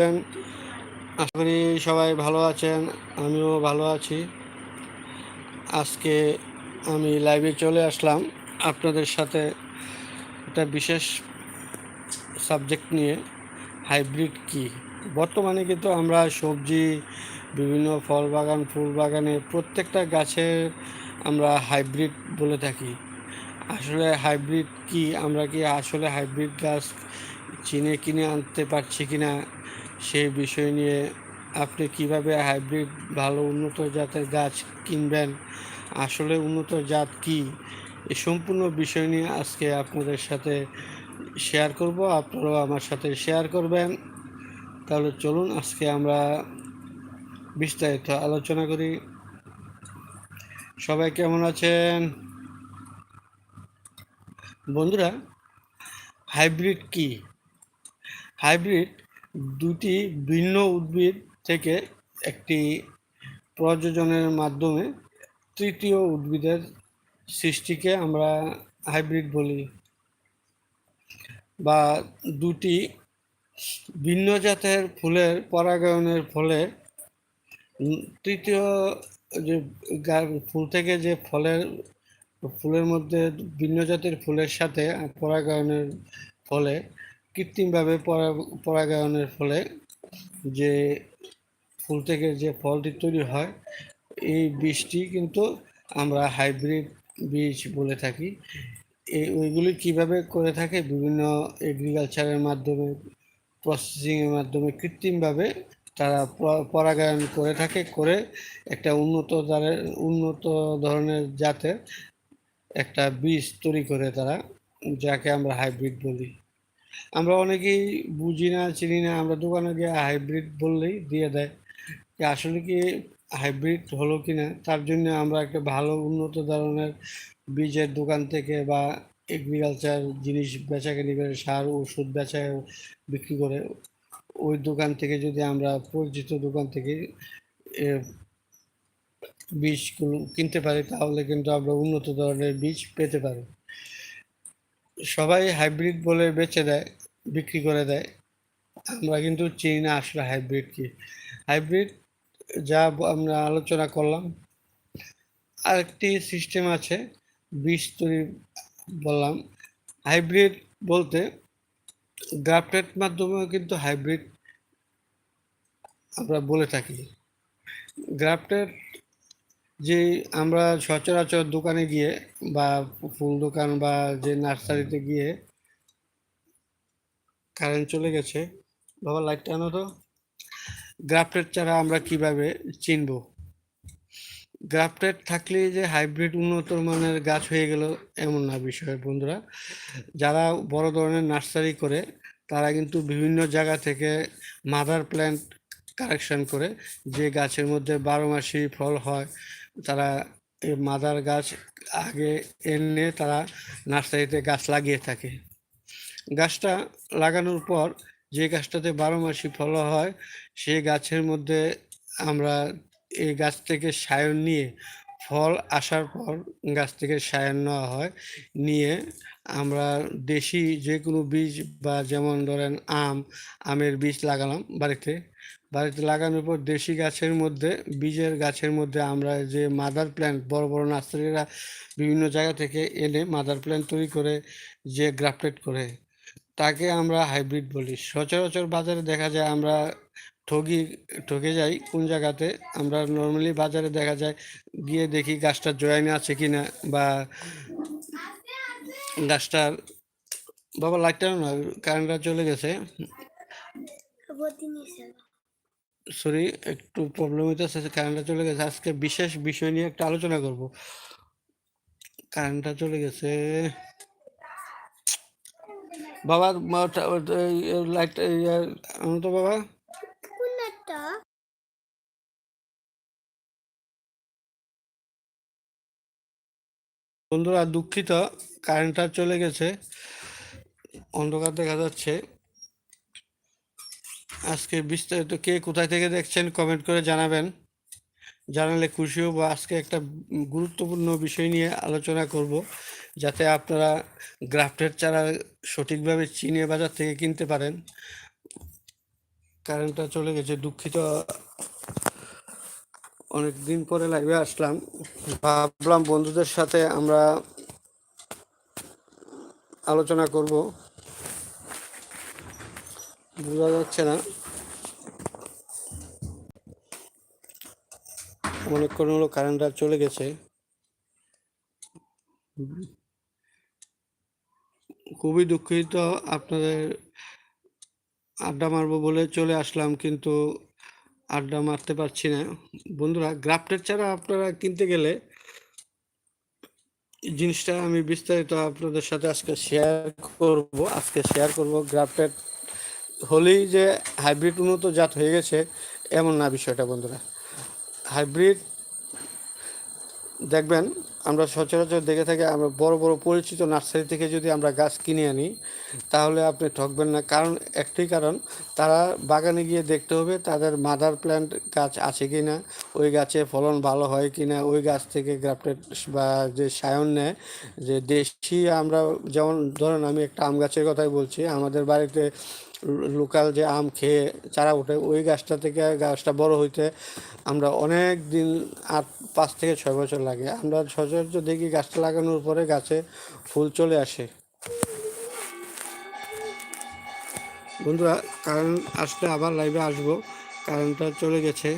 আশা করি সবাই ভালো আছেন, আমিও ভালো আছি। আজকে আমি লাইভে চলে আসলাম আপনাদের সাথে একটা বিশেষ সাবজেক্ট নিয়ে হাইব্রিড কি? বর্তমানে কিন্তু আমরা সবজি, বিভিন্ন ফল বাগান ফুল বাগানে প্রত্যেকটা গাছে আমরা হাইব্রিড বলে থাকি। আসলে হাইব্রিড কি? আমরা কি আসলে হাইব্রিড গাছ চিনে কিনে আনতে পারছি কিনা? সেই বিষয় নিয়ে আপনি কীভাবে হাইব্রিড ভালো উন্নত জাতের গাছ কিনবেন, আসলে উন্নত জাত কি, এই সম্পূর্ণ বিষয় নিয়ে আজকে আপনাদের সাথে শেয়ার করব। আপনারাও আমার সাথে শেয়ার করবেন। তাহলে চলুন আজকে আমরা বিস্তারিত আলোচনা করি। সবাই কেমন আছেন? বন্ধুরা হাইব্রিড কি? হাইব্রিড দুটি ভিন্ন উদ্ভিদ থেকে একটি প্রযোজনের মাধ্যমে তৃতীয় উদ্ভিদের সৃষ্টিকে আমরা হাইব্রিড বলি বা দুটি ভিন্ন জাতের ফুলের পরাগায়নের ফলে তৃতীয় যে ফুল থেকে যে ফলের ফুলের মধ্যে ভিন্ন জাতের ফুলের সাথে পরাগায়নের ফলে কৃত্রিমভাবে পরা- পরাগায়নের ফলে যে ফুল থেকে যে ফলটি তৈরি হয়, এই বীজটি কিন্তু আমরা হাইব্রিড বীজ বলে থাকি। এই ওইগুলি কীভাবে করে থাকে? বিভিন্ন এগ্রিকালচারের মাধ্যমে প্রসেসিংয়ের মাধ্যমে কৃত্রিমভাবে তারা পরাগায়ন করে থাকে, করে একটা উন্নত উন্নত ধরনের জাতের একটা বীজ তৈরি করে তারা, যাকে আমরা হাইব্রিড বলি। আমরা অনেকেই বুঝি না, চিনি না, আমরা দোকানে গিয়ে হাইব্রিড বললেই দিয়ে দেয় আসলে কি হাইব্রিড হলো কি না তার জন্য আমরা একটা ভালো উন্নত ধরনের বীজের দোকান থেকে বা এগ্রিকালচার জিনিস বেচা বেচাকেনি করে, সার, ওষুধ বেচা বিক্রি করে, ওই দোকান থেকে যদি আমরা পরিচিত দোকান থেকে বীজগুলো কিনতে পারি, তাহলে কিন্তু আমরা উন্নত ধরনের বীজ পেতে পারি। সবাই হাইব্রিড বলে বেচে দেয়, বিক্রি করে দেয়। আমরা কিন্তু চিনি না আসলে হাইব্রিড কি। হাইব্রিড যা আমরা আলোচনা করলাম, আরেকটি সিস্টেম আছে, বীজ তৈরি বললাম। হাইব্রিড বলতে গ্রাফটেড মাধ্যমেও কিন্তু হাইব্রিড আমরা বলে থাকি। গ্রাফটেড যে আমরা সচরাচর দোকানে গিয়ে বা ফুল দোকান বা যে নার্সারিতে গিয়ে কারেন্ট চলে গেছে, বাবা লাইটটা আনো তো। গ্রাফটেড ছাড়া আমরা কীভাবে চিনব? গ্রাফটেড থাকলে যে হাইব্রিড উন্নত মানের গাছ হয়ে গেল এমন না বিষয়, বন্ধুরা। যারা বড় ধরনের নার্সারি করে, তারা কিন্তু বিভিন্ন জায়গা থেকে মাদার প্ল্যান্ট কালেকশন করে, যে গাছের মধ্যে বারো মাসি ফল হয় তারা মাদার গাছ আগে এনে তারা নার্সারিতে গাছ লাগিয়ে থাকে। গাছটা লাগানোর পর যে গাছটাতে বারো মাসি ফল হয়, সেই গাছের মধ্যে আমরা এই গাছ থেকে সায়ন নিয়ে ফল আসার পর গাছ থেকে সায়ন নেওয়া হয়। নিয়ে আমরা দেশি যে কোনো বীজ বা যেমন ধরেন আম, আমের বীজ লাগালাম বাড়িতে। বাড়িতে লাগানোর পর দেশি গাছের মধ্যে, বীজের গাছের মধ্যে আমরা যে মাদার প্ল্যান্ট বড় বড় নার্সারিরা বিভিন্ন জায়গা থেকে এনে মাদার প্ল্যান্ট তৈরি করে যে গ্রাফটেড করে, তাকে আমরা হাইব্রিড বলি। সচরাচর বাজারে দেখা যায় আমরা ঠগি ঠকে যাই কোন জায়গাতে, আমরা নর্মালি বাজারে দেখা যায়, গিয়ে দেখি গাছটার জয়ানি আছে কি না বা গাছটার, বাবা লাইটটা না কারেন্টটা চলে গেছে। সরি একটু প্রবলেম হইতে হইতেছে কারেন্টটা চলে গেছে। আজকে বিশেষ বিষয় নিয়ে একটা আলোচনা করব। কারেন্টটা চলে গেছে। বাবা লাইট তো বাবা। বন্ধুরা, দুঃখিত। কারেন্টটা চলে গেছে। অন্ধকার দেখা যাচ্ছে। আজকে বিস্তারিত কে কোথায় থেকে দেখছেন কমেন্ট করে জানাবেন। জানালে খুশি হব। আজকে একটা গুরুত্বপূর্ণ বিষয় নিয়ে আলোচনা করব, যাতে আপনারা গ্রাফটের চারা সঠিকভাবে চিনে বাজার থেকে কিনতে পারেন। কারেন্টটা চলে গেছে। দুঃখিত অনেক দিন পরে লাইভে আসলাম। ভাবলাম বন্ধুদের সাথে আমরা আলোচনা করব। বোঝা যাচ্ছে না। অনেকক্ষণ হলো কারেন্টটা চলে গেছে। খুবই দুঃখিত, আপনাদের আড্ডা মারবো বলে চলে আসলাম, কিন্তু আড্ডা মারতে পারছি না। বন্ধুরা, গ্রাফটের ছাড়া আপনারা কিনতে গেলে জিনিসটা আমি বিস্তারিত আপনাদের সাথে আজকে শেয়ার করব। আজকে শেয়ার করব গ্রাফটেড হলেই যে হাইব্রিড উন্নত জাত হয়ে গেছে, এমন না বিষয়টা, বন্ধুরা। হাইব্রিড দেখবেন, আমরা সচরাচর দেখে থাকি, আমরা বড় বড় পরিচিত নার্সারি থেকে যদি আমরা গাছ কিনে আনি, তাহলে আপনি ঠকবেন না। কারণ একটি কারণ, তারা বাগানে গিয়ে দেখতে হবে তাদের মাদার প্ল্যান্ট গাছ আছে কি না, ওই গাছে ফলন ভালো হয় কি না, ওই গাছ থেকে গ্রাফটেড বা যে সায়ন নেয়, যে দেশি আমরা যেমন ধরেন আমি একটা আম গাছের কথাই বলছি, আমাদের বাড়িতে লোকাল যে আম খেয়ে চারা ওঠে, ওই গাছটা থেকে গাছটা বড় হইতে আমরা অনেক দিন আট পাঁচ থেকে ছয় বছর লাগে। আমরা সচরাচর দেখি গাছটা লাগানোর পরে গাছে ফুল চলে আসে। বন্ধুরা কারেন্ট আসলে আবার লাইভে আসব। কারেন্টটা চলে গেছে।